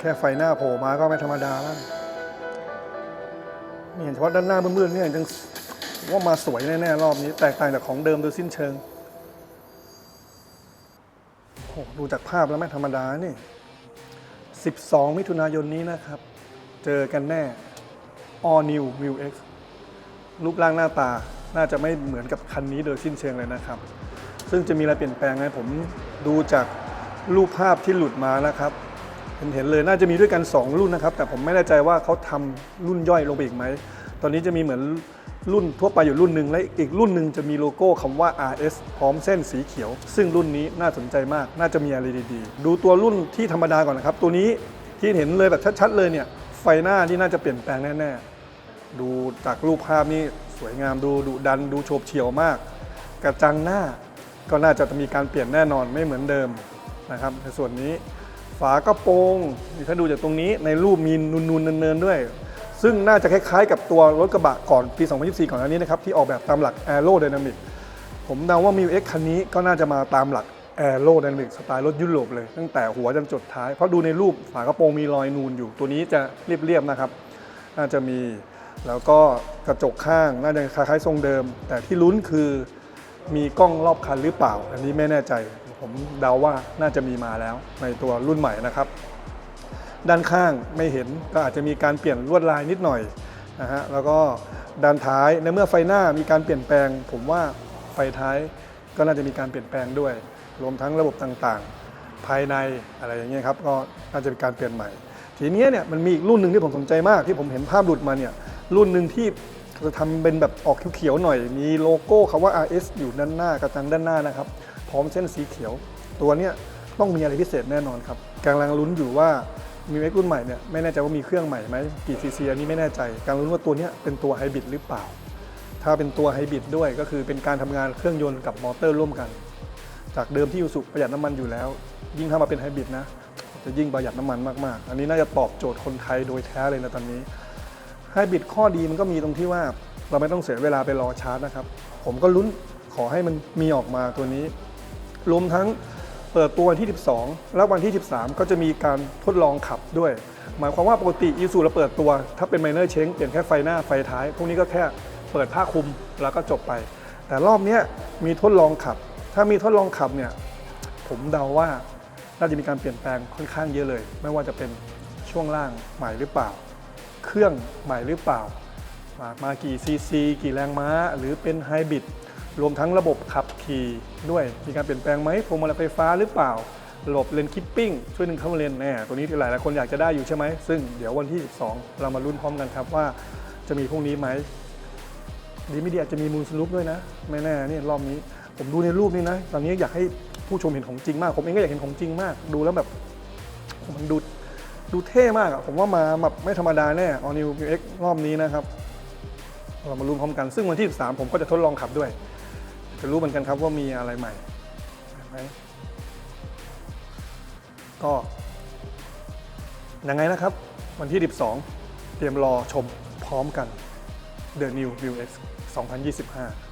แค่ไฟหน้าโผล่มาก็ไม่ธรรมดาแล้วเห็นเฉพาะด้านหน้ามืดๆเนี่ยยังว่ามาสวยแน่ๆรอบนี้ แตกต่างจากของเดิมโดยสิ้นเชิงโอ้ดูจากภาพแล้วไม่ธรรมดานี่ 12 มิถุนายนนี้นะครับ เจอกันแน่ All New m u X รูปร่างหน้าตาน่าจะไม่เหมือนกับคันนี้โดยสิ้นเชิงเลยนะครับ ซึ่งจะมีอะไรเปลี่ยนแปลงไหมผมดูจากรูปภาพที่หลุดมานะครับ เห็นเลยน่าจะมีด้วยกัน 2 รุ่นนะครับ แต่ผมไม่แน่ใจว่าเขาทำรุ่นย่อยลงไปอีกไหม ตอนนี้จะมีเหมือนรุ่นทั่วไปอยู่รุ่นหนึ่งและอีกรุ่นหนึ่งจะมีโลโก้คำว่า RS พร้อมเส้นสีเขียว ซึ่งรุ่นนี้น่าสนใจมาก น่าจะมีอะไรดีๆ ดูตัวรุ่นที่ธรรมดาก่อนนะครับ ตัวนี้ที่เห็นเลยแบบชัดๆเลยเนี่ย ไฟหน้าที่น่าจะเปลี่ยนแปลงแน่ๆ ดูจากรูปภาพนี่สวยงามดูดุดันดูโฉบเฉี่ยวมาก กระจังหน้าก็น่าจะมีการเปลี่ยนแน่นอนไม่เหมือนเดิมนะครับในส่วนนี้ ฝากระโปรงนี่ถ้าดูจากตรงนี้ในรูปมีนูนๆเนินๆด้วย ซึ่งน่าจะคล้ายๆ กับตัวรถกระบะก่อนปี 2024 ก่อนหน้านี้นะครับ ที่ออกแบบตามหลัก Aerodynamic ผมเดาว่า m ิว X คันนี้ก็น่าจะมาตามหลัก Aerodynamic สไตล์รถยุโรปเลย ตั้งแต่หัวจนจดท้าย เพราะดูในรูปฝากระโปรงมีรอยนูนอยู่ ตัวนี้จะเรียบๆนะครับ น่าจะมีแล้วก็กระจกข้างน่าจะคล้ายๆทรงเดิม แต่ที่ลุ้นคือมีกล้องรอบคันหรือเปล่า อันนี้ไม่แน่ใจ ผมเดาว่าน่าจะมีมาแล้วในตัวรุ่นใหม่นะครับ ด้านข้างไม่เห็นก็อาจจะมีการเปลี่ยนลวดลายนิดหน่อยนะฮะแล้วก็ด้านท้ายในเมื่อไฟหน้ามีการเปลี่ยนแปลง ผมว่าไฟท้ายก็น่าจะมีการเปลี่ยนแปลงด้วย รวมทั้งระบบต่างๆ ภายในอะไรอย่างเงี้ยครับก็น่าจะเป็นการเปลี่ยนใหม่ ทีนี้เนี่ยมันมีอีกรุ่นหนึ่งที่ผมสนใจมากที่ผมเห็นภาพหลุดมาเนี่ยรุ่นหนึ่งที่ จะทำเป็นแบบออกเขียวๆหน่อย มีโลโก้คำว่า RS อยู่ด้านหน้ากระจังด้านหน้านะครับ พร้อมเส้นสีเขียว ตัวเนี้ยต้องมีอะไรพิเศษแน่นอนครับกำลังลุ้นอยู่ว่ามีเอ็กรุ่นใหม่เนี่ยไม่แน่ใจว่ามีเครื่องใหม่ไหมกี่ซีซีอันนี้ไม่แน่ใจการรู้นว่าตัวเนี้ยเป็นตัวไฮบริดหรือเปล่า ถ้าเป็นตัวไฮบริดด้วยก็คือเป็นการทำงานเครื่องยนต์กับมอเตอร์ร่วมกัน จากเดิมที่ยูสุประหยัดน้ำมันอยู่แล้ว ยิ่งถ้ามาเป็นไฮบริดนะจะยิ่งประหยัดน้ำมันมากๆ อันนี้น่าจะตอบโจทย์คนไทยโดยแท้เลยนะตอนนี้ ไฮบริดข้อดีมันก็มีตรงที่ว่าเราไม่ต้องเสียเวลาไปรอชาร์จนะครับ ผมก็ลุ้นขอให้มันมีออกมาตัวนี้ รวมทั้งเปิดตัววันที่ 12 แล้ววันที่ 13 ก็จะมีการทดลองขับด้วย หมายความว่าปกติอีซูเราเปิดตัว ถ้าเป็นไมเนอร์เชงเปลี่ยนแค่ไฟหน้าไฟท้าย พวกนี้ก็แค่เปิดผ้าคลุมแล้วก็จบไป แต่รอบนี้มีทดลองขับ ถ้ามีทดลองขับเนี่ยผมเดาว่าน่าจะมีการเปลี่ยนแปลงค่อนข้างเยอะเลย ไม่ว่าจะเป็นช่วงล่างใหม่หรือเปล่า เครื่องใหม่หรือเปล่ามามากี่ซีซีกี่แรงม้า หรือเป็นไฮบริดรวมทั้งระบบขับขี่ด้วย มีการเปลี่ยนแปลงไหมพวงมาลัยไฟฟ้าหรือเปล่าระบบเลนคิปปิ้งช่วยดึงเข้ามาเลนแน่ตัวนี้ที่หลายหลายคนอยากจะได้อยู่ใช่ไหม ซึ่งเดี๋ยววันที่ 12 เรามาลุ้นพร้อมกันครับว่าจะมีพวกนี้ไหมดีไม่ดีอาจจะมีมูลสลุปด้วยนะ ไม่แน่นี่รอบนี้ ผมดูในรูปนี้นะ ตอนนี้อยากให้ผู้ชมเห็นของจริงมาก ผมเองก็อยากเห็นของจริงมาก ดูแล้วแบบมันดู ดูเท่มากอะผมว่ามาแบบไม่ธรรมดาแน่ออนิวเอ็กรอบนี้นะครับ เรามาลุ้นพร้อมกัน ซึ่งวันที่ 13 ผมก็จะทดลองขับด้วย จะรู้เหมือนกันครับว่ามีอะไรใหม่ไหมก็ยังไงนะครับ วันที่ 12 เตรียมรอชมพร้อมกัน The New View X 2025